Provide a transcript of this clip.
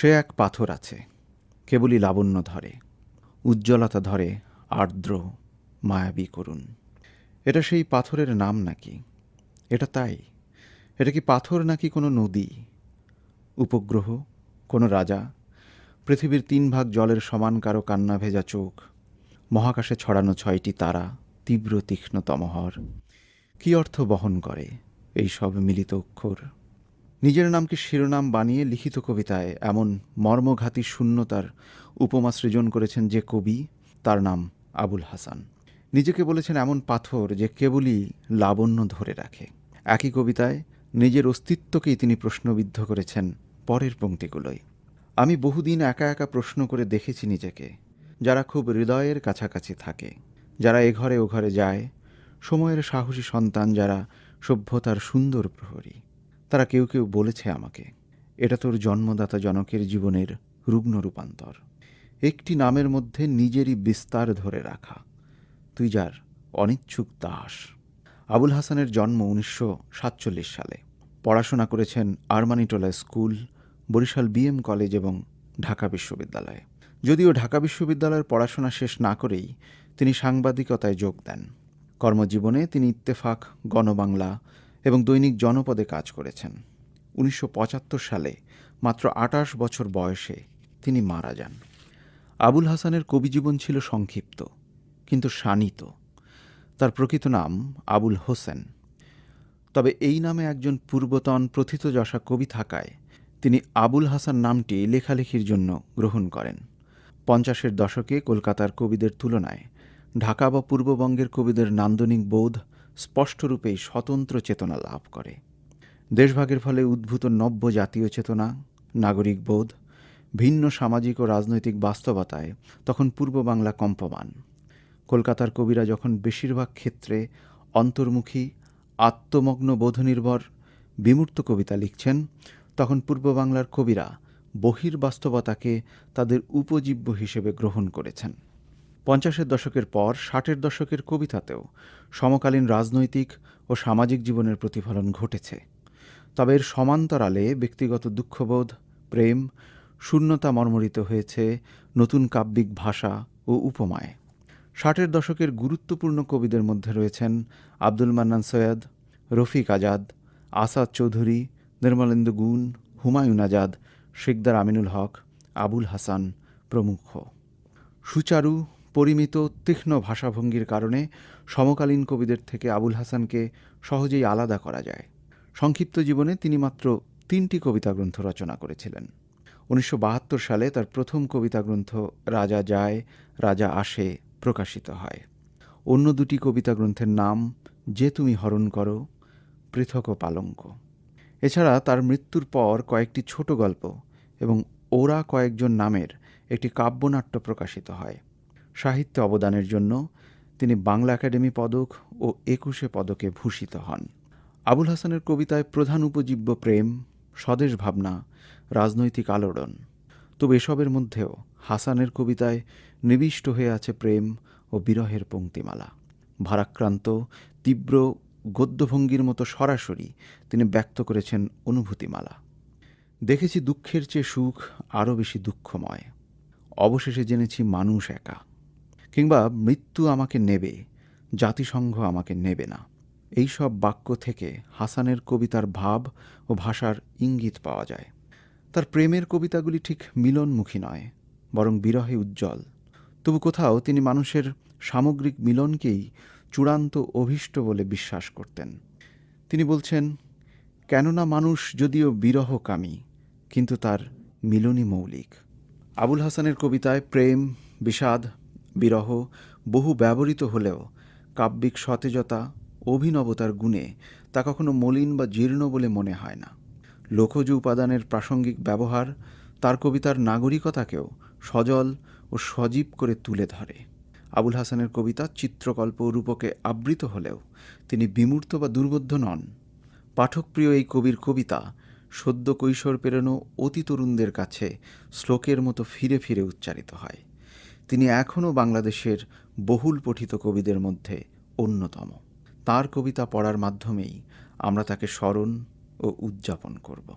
সে এক পাথর আছে, কেবলই লাবণ্য ধরে, উজ্জ্বলতা ধরে, আর্দ্র, মায়াবী করুন এটা সেই পাথরের নাম নাকি? এটা তাই? এটা কি পাথর নাকি কোনো নদী? উপগ্রহ? কোনো রাজা? পৃথিবীর তিন ভাগ জলের সমান কারও কান্না ভেজা চোখ? মহাকাশে ছড়ানো ছয়টি তারা, তীব্র তীক্ষ্ণ তমহর কী অর্থ বহন করে এই সব মিলিত অক্ষর? নিজের নামকে শিরোনাম বানিয়ে লিখিত কবিতায় এমন মর্মঘাতী শূন্যতার উপমা সৃজন করেছেন যে কবি, তার নাম আবুল হাসান। নিজেকে বলেছেন এমন পাথর যে কেবলই লাবণ্য ধরে রাখে। একই কবিতায় নিজের অস্তিত্বকেই তিনি প্রশ্নবিদ্ধ করেছেন পরের পংক্তিগুলোয় আমি বহুদিন একা একা প্রশ্ন করে দেখেছি নিজেকে, যারা খুব হৃদয়ের কাছাকাছি থাকে, যারা এ ঘরে ও ঘরে যায়, সময়ের সাহসী সন্তান যারা সভ্যতার সুন্দর প্রহরী। তারা কেউ কেউ বলেছে আমাকে, এটা তোর জন্মদাতা জনকের জীবনের রুগ্ন রূপান্তর। একটি নামের মধ্যে নিজেরই বিস্তার ধরে রাখা। তুই যার অনিচ্ছুক দাস। আবুল হাসানের জন্ম উনিশশো সাতচল্লিশ সালে। পড়াশোনা করেছেন Armanitola school, Barishal BM college এবং ঢাকা বিশ্ববিদ্যালয়ে। যদিও ঢাকা বিশ্ববিদ্যালয়ের পড়াশোনা শেষ না করেই তিনি সাংবাদিকতায় যোগ দেন। কর্মজীবনে তিনি ইত্তেফাক, গণবাংলা এবং দৈনিক জনপদে কাজ করেছেন। উনিশশো পঁচাত্তর সালে মাত্র আটাশ বছর বয়সে তিনি মারা যান। আবুল হাসানের কবিজীবন ছিল সংক্ষিপ্ত, কিন্তু শানিত। তার প্রকৃত নাম আবুল হোসেন। তবে এই নামে একজন পূর্বতন প্রথিতযশা কবি থাকায় তিনি আবুল হাসান নামটি লেখালেখির জন্য গ্রহণ করেন। পঞ্চাশের দশকে কলকাতার কবিদের তুলনায় ঢাকা বা পূর্ববঙ্গের কবিদের নান্দনিক বোধ স্পষ্টরূপেই স্বতন্ত্র চেতনা লাভ করে। দেশভাগের ফলে উদ্ভূত নব্য জাতীয় চেতনা, নাগরিক বোধ, ভিন্ন সামাজিক ও রাজনৈতিক বাস্তবতায় তখন পূর্ব বাংলা কম্পমান। কলকাতার কবিরা যখন বেশিরভাগ ক্ষেত্রে অন্তর্মুখী, আত্মমগ্ন বোধনির্ভর, বিমূর্ত কবিতা লিখছেন, তখন পূর্ব বাংলার কবিরা বহির্বাস্তবতাকে তাদের উপজীব্য হিসেবে গ্রহণ করেছেন। পঞ্চাশের দশকের পর ষাটের দশকের কবিতাতেও সমকালীন রাজনৈতিক ও সামাজিক জীবনের প্রতিফলন ঘটেছে। তবে এর সমান্তরালে ব্যক্তিগত দুঃখবোধ, প্রেম, শূন্যতা মর্মরিত হয়েছে নতুন কাব্যিক ভাষা ও উপমায়। ষাটের দশকের গুরুত্বপূর্ণ কবিদের মধ্যে রয়েছেন আব্দুল মান্নান সৈয়দ, রফিক আজাদ, আসাদ চৌধুরী, নির্মলেন্দু গুণ, হুমায়ুন আজাদ শেখদার আমিনুল হক, আবুল হাসান প্রমুখ। সুচারু পরিমিত তীক্ষ্ণ ভাষাভঙ্গির কারণে সমকালীন কবিদের থেকে আবুল হাসানকে সহজেই আলাদা করা যায়। সংক্ষিপ্ত জীবনে তিনি মাত্র তিনটি কবিতা গ্রন্থ রচনা করেছিলেন। উনিশশো বাহাত্তর সালে তার প্রথম কবিতা গ্রন্থ রাজা যায়, রাজা আসে প্রকাশিত হয়। অন্য দুটি কবিতা গ্রন্থের নাম যে তুমি হরণ করো, পৃথক ও পালঙ্ক। এছাড়া তার মৃত্যুর পর কয়েকটি ছোট গল্প এবং ওরা কয়েকজন নামের একটি কাব্যনাট্য প্রকাশিত হয়। সাহিত্যে অবদানের জন্য তিনি বাংলা একাডেমি পদক ও একুশে পদকে ভূষিত হন। আবুল হাসানের কবিতায় প্রধান উপজীব্য প্রেম, স্বদেশ ভাবনা, রাজনৈতিক আলোড়ন। তবে এসবের মধ্যেও হাসানের কবিতায় নিবিষ্ট হয়ে আছে প্রেম ও বিরহের পংক্তিমালা ভারাক্রান্ত, তীব্র, গদ্যভঙ্গির মতো সরাসরি তিনি ব্যক্ত করেছেন অনুভূতিমালা। দেখেছি দুঃখের চেয়ে সুখ আরও বেশি দুঃখময়। অবশেষে জেনেছি মানুষ একা। কিংবা মৃত্যু আমাকে নেবে, জাতিসংঘ আমাকে নেবে না। এই সব বাক্য থেকে হাসানের কবিতার ভাব ও ভাষার ইঙ্গিত পাওয়া যায়। তার প্রেমের কবিতাগুলি ঠিক মিলনমুখী নয়, বরং বিরহে উজ্জ্বল। তবু কোথাও তিনি মানুষের সামগ্রিক মিলনকেই চূড়ান্ত অভীষ্ট বলে বিশ্বাস করতেন। তিনি বলছেন, কেননা মানুষ যদিও বিরহকামী, কিন্তু তার মিলনই মৌলিক। আবুল হাসানের কবিতায় প্রেম, বিষাদ বিরহ বহু ব্যবহৃত হলেও কাব্যিক সতেজতা, অভিনবতার গুণে তা কখনো মলিন বা জীর্ণ বলে মনে হয় না। লোকজ উপাদানের প্রাসঙ্গিক ব্যবহার তার কবিতার নাগরিকতাকেও সজল ও সজীব করে তুলে ধরে। আবুল হাসানের কবিতা চিত্রকল্প রূপকে আবৃত হলেও তিনি বিমূর্ত বা দুর্বোধ্য নন। পাঠকপ্রিয় এই কবির কবিতা সদ্য কৈশোর পেরোনো অতি তরুণদের কাছে শ্লোকের মতো ফিরে ফিরে উচ্চারিত হয়। তিনি এখনও বাংলাদেশের বহুল পঠিত কবিদের মধ্যে অন্যতম। তার কবিতা পড়ার মাধ্যমেই আমরা তাকে স্মরণ ও উদযাপন করব।